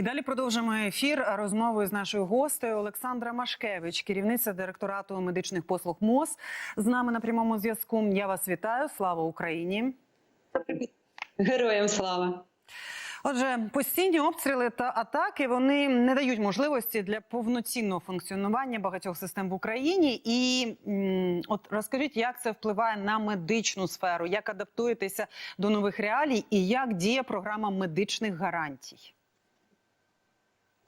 І далі продовжимо ефір розмовою з нашою гостею Олександра Машкевич, керівниця директорату медичних послуг МОЗ. З нами на прямому зв'язку. Я вас вітаю. Слава Україні! Героям слава! Отже, постійні обстріли та атаки вони не дають можливості для повноцінного функціонування багатьох систем в Україні. І от розкажіть, як це впливає на медичну сферу, як адаптуєтеся до нових реалій, і як діє програма медичних гарантій.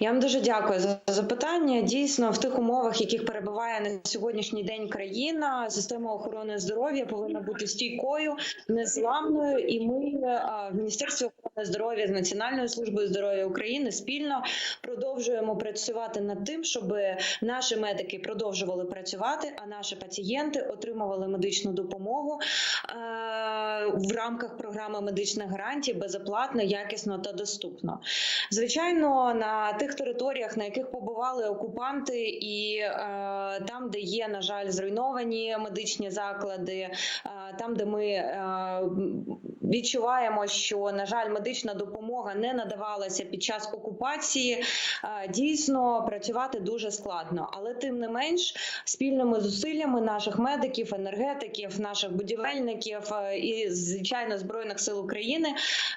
Я вам дуже дякую за запитання. Дійсно, в тих умовах, яких перебуває на сьогоднішній день країна, система охорони здоров'я повинна бути стійкою, незламною. І ми в міністерстві охорони здоров'я з Національною службою здоров'я України спільно продовжуємо працювати над тим, щоб наші медики продовжували працювати, а наші пацієнти отримували медичну допомогу е, в рамках програми медичних гарантій безоплатно, якісно та доступно. Звичайно, на тих територіях, на яких побували окупанти, і е, там, де є, на жаль, зруйновані медичні заклади, е, там, де ми е, відчуваємо, що на жаль, медична допомога не надавалася під час окупації, е, дійсно працювати дуже складно. Але тим не менш, спільними зусиллями наших медиків, енергетиків, наших будівельників е, і звичайно збройних сил України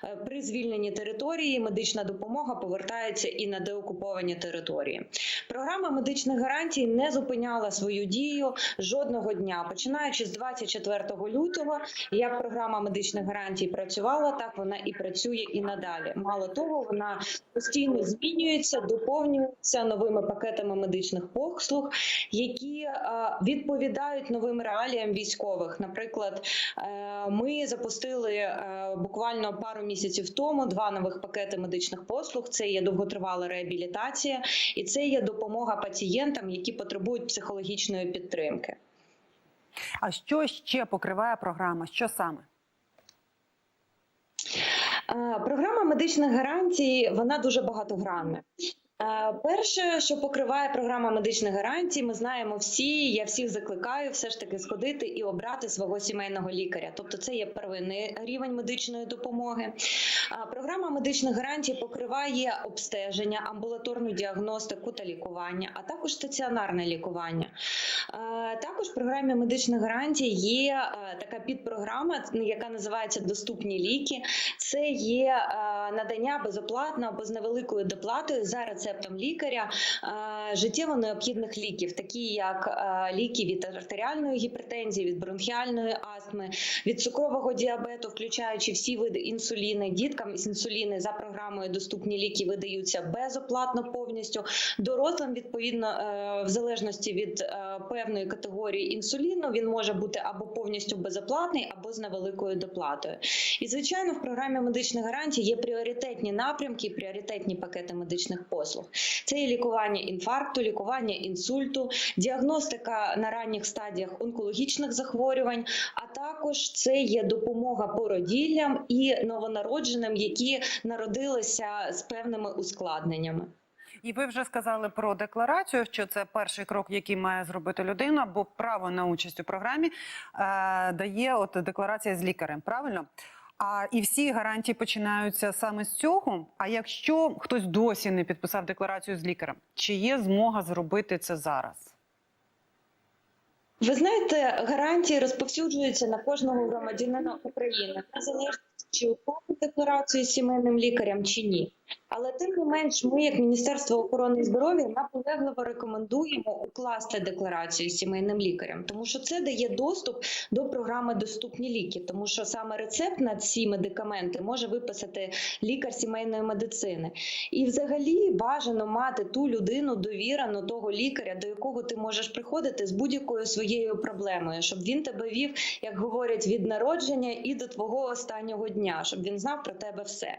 е, при звільненні території медична допомога повертається і на деокуповані території. Програма медичних гарантій не зупиняла свою дію жодного дня, починаючи з 24 лютого. Як програма медичних гарантій працювала, так вона і працює і надалі. Мало того, вона постійно змінюється, доповнюється новими пакетами медичних послуг, які е, відповідають новим реаліям військових. Наприклад, е, ми запустили е, буквально пару місяців тому два нових пакети медичних послуг. Це є довготривала реабілітація, і це є допомога пацієнтам, які потребують психологічної підтримки. А що ще покриває програма? Що саме? Е, Програма медичних гарантій вона дуже багатогранна. Е, Перше, що покриває програма медичних гарантій, ми знаємо всі. Я всіх закликаю все ж таки сходити і обрати свого сімейного лікаря. Тобто, це є первинний рівень медичної допомоги. Програма медичних гарантій покриває обстеження, амбулаторну діагностику та лікування, а також стаціонарне лікування. Е, Також в програмі медичних гарантій є е, така підпрограма, яка називається Доступні ліки. Це є е, надання безоплатно або з невеликою доплатою за рецептом лікаря е, життєво необхідних ліків, такі як е, ліки від артеріальної гіпертензії, від бронхіальної астми, від цукрового діабету, включаючи всі види інсуліни. Діткам з інсуліни за програмою доступні ліки видаються безоплатно повністю. Дорослим, відповідно, е, в залежності від певної категорії інсуліну, він може бути або повністю безоплатний, або з невеликою доплатою. І звичайно, в програмі медичних гарантій є пріоритетні напрямки, пріоритетні пакети медичних послуг. Це і лікування інфаркту, лікування інсульту, діагностика на ранніх стадіях онкологічних захворювань, а також це є допомога породіллям і новонародженим, які народилися з певними ускладненнями. І ви вже сказали про декларацію, що це перший крок, який має зробити людина, бо право на участь у програмі е, дає от декларація з лікарем. Правильно? А і всі гарантії починаються саме з цього. А якщо хтось досі не підписав декларацію з лікарем, чи є змога зробити це зараз? Ви знаєте, гарантії розповсюджуються на кожного громадянина України, незалежно чи оформити декларацію з сімейним лікарем чи ні. Але тим не менш, ми, як Міністерство охорони здоров'я, наполегливо рекомендуємо укласти декларацію з сімейним лікарем, тому що це дає доступ до програми Доступні ліки, тому що саме рецепт на ці медикаменти може виписати лікар сімейної медицини. І, взагалі, бажано мати ту людину довірену того лікаря, до якого ти можеш приходити з будь-якою своєю проблемою, щоб він тебе вів, як говорять, від народження і до твого останнього дня, щоб він знав про тебе все.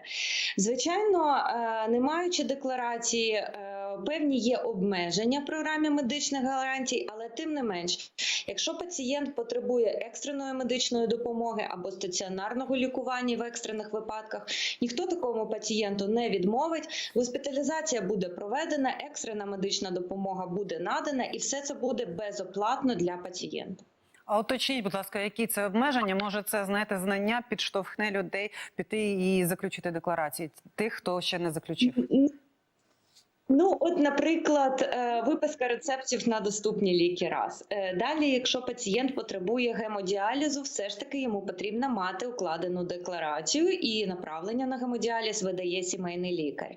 Звичайно, е, не маючи декларації, е, певні є обмеження в програмі медичних гарантій, але тим не менш, якщо пацієнт потребує екстреної медичної допомоги або стаціонарного лікування в екстрених випадках, ніхто такому пацієнту не відмовить. Госпіталізація буде проведена, екстрена медична допомога буде надана, і все це буде безоплатно для пацієнта. А уточніть, будь ласка, які це обмеження? Може, це знаєте, знання підштовхне людей піти і заключити декларації тих, хто ще не заключив. Ну, от, наприклад, е, виписка рецептів на доступні ліки раз. Е, Далі, якщо пацієнт потребує гемодіалізу, все ж таки йому потрібно мати укладену декларацію, і направлення на гемодіаліз видає сімейний лікар. Е,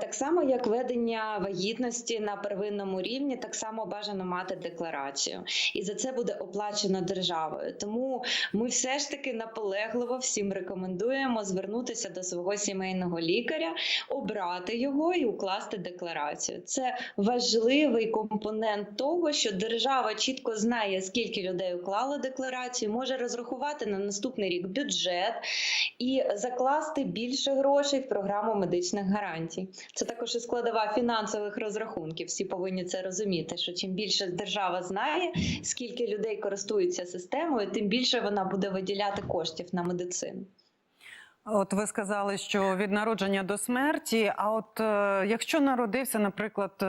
Так само, як ведення вагітності на первинному рівні, так само бажано мати декларацію, і за це буде оплачено державою. Тому ми все ж таки наполегливо всім рекомендуємо звернутися до свого сімейного лікаря, обрати його і укласти декларацію. Це важливий компонент того, що держава чітко знає, скільки людей уклало декларацію, може розрахувати на наступний рік бюджет і закласти більше грошей в програму медичних гарантій. Це також і складова фінансових розрахунків. Всі повинні це розуміти. Що чим більше держава знає, скільки людей користуються системою, тим більше вона буде виділяти коштів на медицину. От ви сказали, що від народження до смерті. А от е, якщо народився, наприклад, е,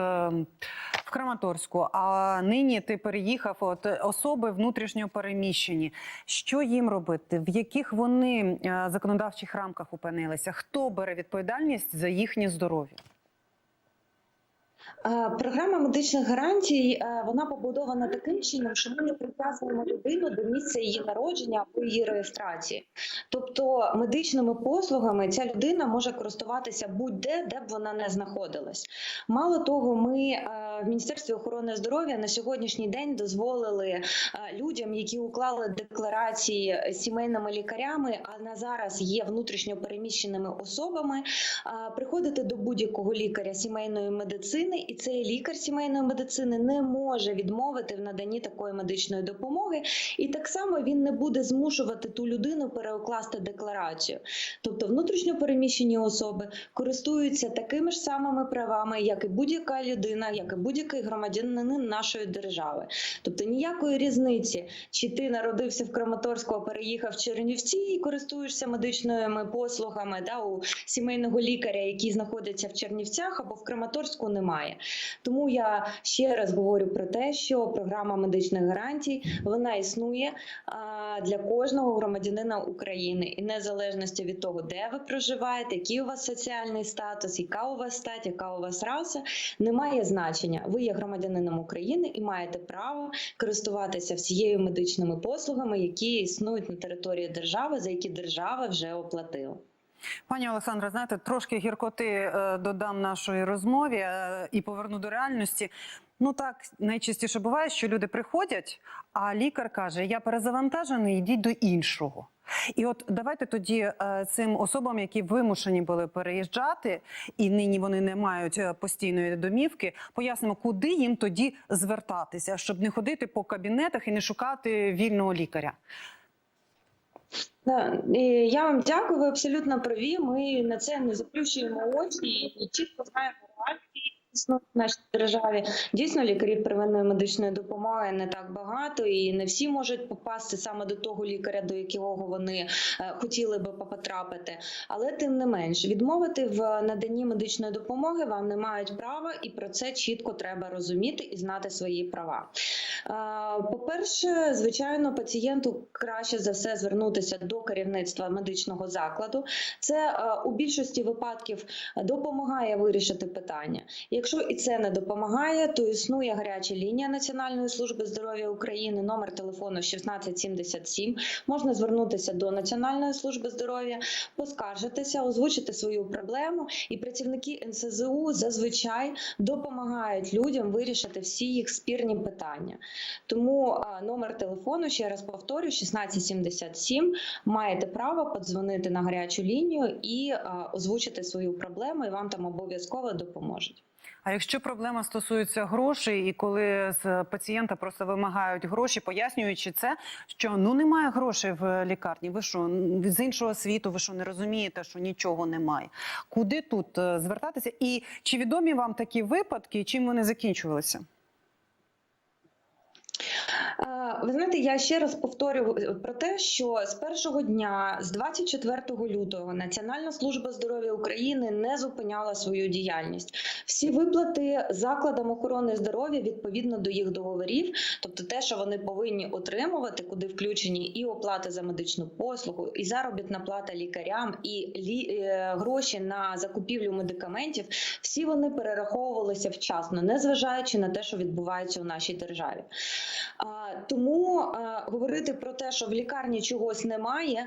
в Краматорську, а нині ти переїхав, от е, особи внутрішньо переміщені, що їм робити? В яких вони е, законодавчих рамках опинилися? Хто бере відповідальність за їхнє здоров'я? Е, Програма медичних гарантій е, вона побудована таким чином, що ми не прив'язуємо людину до місця її народження або її реєстрації. Тобто медичними послугами ця людина може користуватися будь-де, де б вона не знаходилась. Мало того, ми е, в Міністерстві охорони здоров'я на сьогоднішній день дозволили людям, які уклали декларації сімейними лікарями, а на зараз є внутрішньо переміщеними особами, приходити до будь-якого лікаря сімейної медицини, і цей лікар сімейної медицини не може відмовити в наданні такої медичної допомоги, і так само він не буде змушувати ту людину переукласти декларацію. Тобто внутрішньо переміщені особи користуються такими ж самими правами, як і будь-яка людина, як і будь-який громадянин нашої держави. Тобто ніякої різниці, чи ти народився в Краматорську, а переїхав в Чернівці і користуєшся медичними послугами да, у сімейного лікаря, який знаходиться в Чернівцях або в Краматорську, немає. Тому я ще раз говорю про те, що програма медичних гарантій вона існує для кожного громадянина України, і незалежності від того, де ви проживаєте, який у вас соціальний статус, яка у вас стать, яка у вас раса, не має значення. Ви є громадянином України і маєте право користуватися всією медичними послугами, які існують на території держави, за які держава вже оплатила. Пані Олександра, знаєте, трошки гіркоти е, додам нашої розмові е, і поверну до реальності. Ну так найчастіше буває, що люди приходять, а лікар каже: Я перезавантажений, йдіть до іншого. І от давайте тоді е, цим особам, які вимушені були переїжджати, і нині вони не мають постійної домівки, пояснимо, куди їм тоді звертатися, щоб не ходити по кабінетах і не шукати вільного лікаря. Я вам дякую, ви абсолютно праві. Ми на це не заплющуємо очі і чітко знаємо реалії. Існують в нашій державі дійсно лікарів первинної медичної допомоги не так багато, і не всі можуть попасти саме до того лікаря, до якого вони е, хотіли би потрапити. Але тим не менш, відмовити в наданні медичної допомоги вам не мають права, і про це чітко треба розуміти і знати свої права. Е, По-перше, звичайно, пацієнту краще за все звернутися до керівництва медичного закладу. Це е, у більшості випадків допомагає вирішити питання. Якщо і це не допомагає, то існує гаряча лінія Національної служби здоров'я України, номер телефону 1677. Можна звернутися до Національної служби здоров'я, поскаржитися, озвучити свою проблему, і працівники НСЗУ зазвичай допомагають людям вирішити всі їх спірні питання. Тому номер телефону, ще раз повторю, 1677. Маєте право подзвонити на гарячу лінію і озвучити свою проблему, і вам там обов'язково допоможуть. А якщо проблема стосується грошей, і коли з пацієнта просто вимагають гроші, пояснюючи це, що ну немає грошей в лікарні, ви що з іншого світу, ви що не розумієте, що нічого немає. Куди тут е, звертатися? І чи відомі вам такі випадки, чим вони закінчувалися? Е, Ви знаєте, я ще раз повторю про те, що з першого дня, з 24 лютого, Національна служба здоров'я України не зупиняла свою діяльність. Всі виплати закладам охорони здоров'я відповідно до їх договорів, тобто те, що вони повинні отримувати, куди включені і оплата за медичну послугу, і заробітна плата лікарям, і лі, е, гроші на закупівлю медикаментів, всі вони перераховувалися вчасно, незважаючи на те, що відбувається у нашій державі. Тому говорити про те, що в лікарні чогось немає,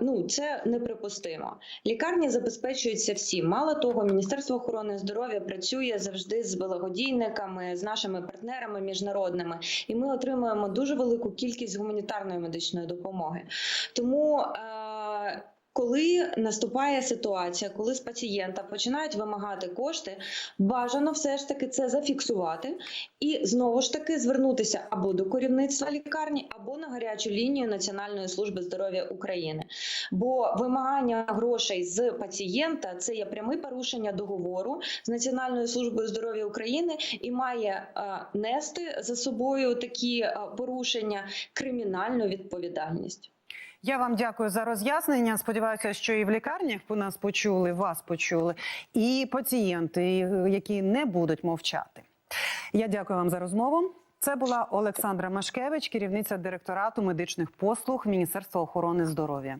ну це неприпустимо. Лікарні забезпечуються всім. Мало того, Міністерство охорони здоров'я працює завжди з благодійниками, з нашими партнерами міжнародними, і ми отримуємо дуже велику кількість гуманітарної медичної допомоги. Тому коли наступає ситуація, коли з пацієнта починають вимагати кошти, бажано все ж таки це зафіксувати і знову ж таки звернутися або до керівництва лікарні, або на гарячу лінію Національної служби здоров'я України. Бо вимагання грошей з пацієнта це є пряме порушення договору з Національною службою здоров'я України і має е, нести за собою такі е, порушення кримінальну відповідальність. Я вам дякую за роз'яснення. Сподіваюся, що і в лікарнях по нас почули, вас почули, і пацієнти, які не будуть мовчати. Я дякую вам за розмову. Це була Олександра Машкевич, керівниця директорату медичних послуг Міністерства охорони здоров'я.